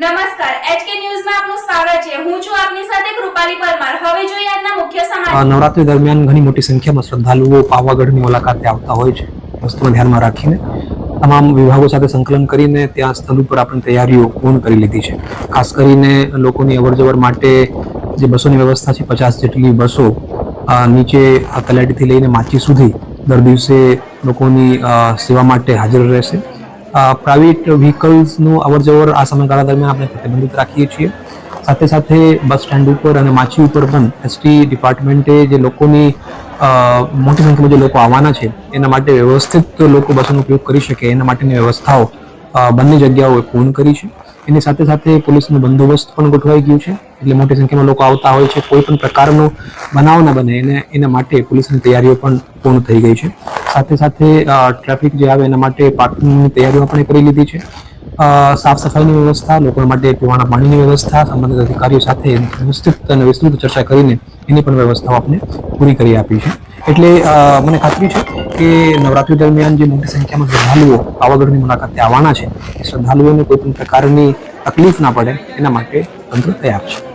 નમસ્કાર નવરાત્રી દરમિયાન ઘણી મોટી સંખ્યામાં શ્રદ્ધાળુઓ પાવાગઢની મુલાકાતે આવતા હોય છે. વસ્તુને ધ્યાનમાં રાખીને તમામ વિભાગો સાથે સંકલન કરીને ત્યાં સ્થળ ઉપર આપણે તૈયારીઓ પૂર્ણ કરી લીધી છે. ખાસ કરીને લોકોની અવરજવર માટે જે બસોની વ્યવસ્થા છે, પચાસ જેટલી બસો નીચે તલાટીથી લઈને માચી સુધી દર દિવસે લોકોની સેવા માટે હાજર રહેશે. પ્રાઇવેટ વ્હીકલ્સનું અવરજવર આ સમયગાળા દરમિયાન આપણે પ્રતિબંધિત રાખીએ છીએ. સાથે સાથે બસ સ્ટેન્ડ ઉપર અને માછી ઉપર પણ એસટી ડિપાર્ટમેન્ટે જે લોકોની મોટી સંખ્યામાં જે લોકો આવવાના છે, એના માટે વ્યવસ્થિત લોકો બસોનો ઉપયોગ કરી શકે. એના માટેની વ્યવસ્થાઓ બંને જગ્યાઓએ પૂર્ણ કરી છે. એની સાથે સાથે પોલીસનો બંદોબસ્ત પણ ગોઠવાઈ ગયું છે. એટલે મોટી સંખ્યામાં લોકો આવતા હોય છે. કોઈ પણ પ્રકારનો બનાવ ન બને. એને, એના માટે પોલીસની તૈયારીઓ પણ પૂર્ણ થઈ ગઈ છે. સાથે સાથે ટ્રાફિક જે આવે એના માટે પાર્કિંગની તૈયારીઓ પણ કરી લીધી છે. સાફ સફાઈની વ્યવસ્થા લોકો માટે પીવાના પાણીની વ્યવસ્થા, સંબંધિત અધિકારીઓ સાથે વિસ્તૃત અને વિસ્તૃત ચર્ચા કરીને એની પણ વ્યવસ્થાઓ આપણે પૂરી કરી આપી છે. એટલે મને ખાતરી છે કે નવરાત્રી દરમિયાન જે મોટી સંખ્યામાં શ્રદ્ધાળુઓ પાવાગઢની મુલાકાતે આવવાના છે, એ શ્રદ્ધાળુઓને કોઈ પ્રકારની તકલીફ ના પડે, એના માટે તંત્ર તૈયાર છે.